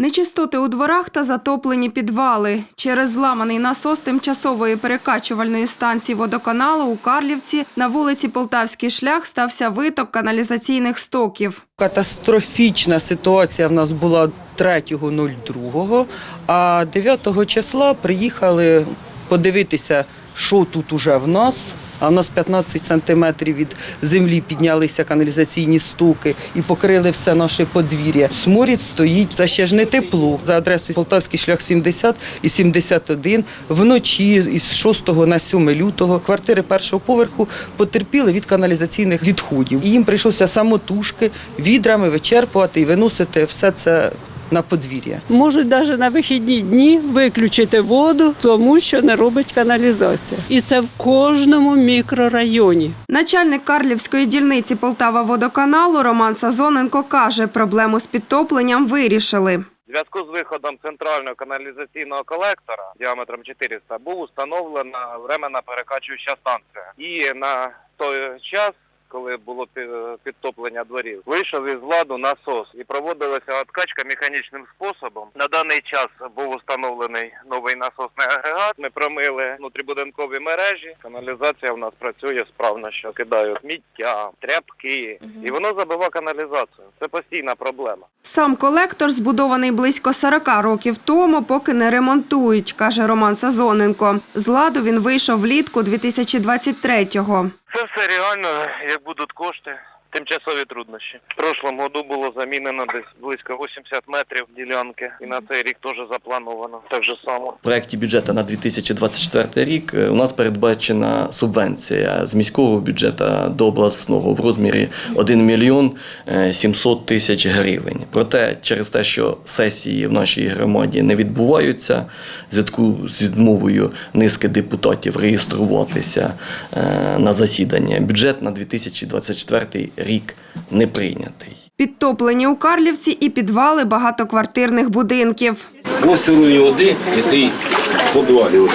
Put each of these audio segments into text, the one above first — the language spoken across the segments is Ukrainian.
Нечистоти у дворах та затоплені підвали. Через зламаний насос тимчасової перекачувальної станції водоканалу у Карлівці на вулиці Полтавський шлях стався виток каналізаційних стоків. Катастрофічна ситуація в нас була 3.02, а 9 числа приїхали подивитися, що тут уже в нас. А в нас 15 сантиметрів від землі піднялися каналізаційні стуки і покрили все наше подвір'я. Сморід стоїть. Це ще ж не тепло. За адресою Полтавський шлях 70 і 71 вночі із 6 на 7 лютого квартири першого поверху потерпіли від каналізаційних відходів. І їм прийшлося самотужки відрами вичерпувати і виносити все це на подвір'я. Можуть навіть на вихідні дні виключити воду, тому що не робить каналізація. І це в кожному мікрорайоні. Начальник Карлівської дільниці Полтава водоканалу Роман Сазоненко каже, проблему з підтопленням вирішили. В зв'язку з виходом центрального каналізаційного колектора діаметром 400 був установлена временна перекачуюча станція. І на той час, коли було пі- підтоплення дворів, вийшов із ладу насос і проводилася откачка механічним способом. На даний час був установлений новий насосний агрегат. Ми промили внутрібудинкові мережі. Каналізація в нас працює справно, що кидають сміття, тряпки, і воно забиває каналізацію. Це постійна проблема. Сам колектор збудований близько 40 років тому, поки не ремонтують, каже Роман Сазоненко. З ладу він вийшов влітку 2023-го. Це все реально, як будуть кошти. Тимчасові труднощі. В прошлому году було замінено десь близько 80 метрів ділянки, і на цей рік теж заплановано так же само. В проєкті бюджету на 2024 рік е, у нас передбачена субвенція з міського бюджету до обласного в розмірі 1 мільйон е, 700 тисяч гривень. Проте через те, що сесії в нашій громаді не відбуваються, в зв'язку з відмовою низки депутатів реєструватися е, на засідання, бюджет на 2024 рік не прийнятий. Підтоплені у Карлівці і підвали багатоквартирних будинків. Ось уровень води, який в підвалі.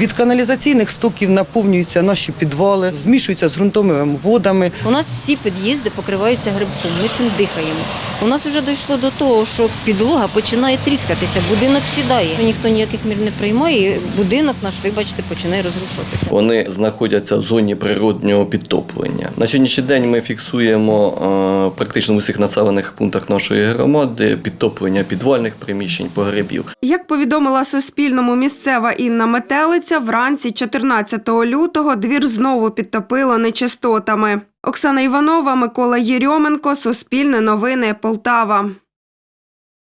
Від каналізаційних стоків наповнюються наші підвали, змішуються з ґрунтовими водами. У нас всі під'їзди покриваються грибком, ми цим дихаємо. У нас вже дійшло до того, що підлога починає тріскатися, будинок сідає. Ніхто ніяких мір не приймає, і будинок наш, ви бачите, починає розрушатися. Вони знаходяться в зоні природнього підтоплення. На сьогоднішній день ми фіксуємо е, практично в усіх населених пунктах нашої громади підтоплення підвальних приміщень, погребів. Як повідомила Суспільному місцева Інна Метелиця, вранці 14 лютого двір знову підтопило нечистотами. Оксана Іванова, Микола Єрьоменко, Суспільне новини, Полтава.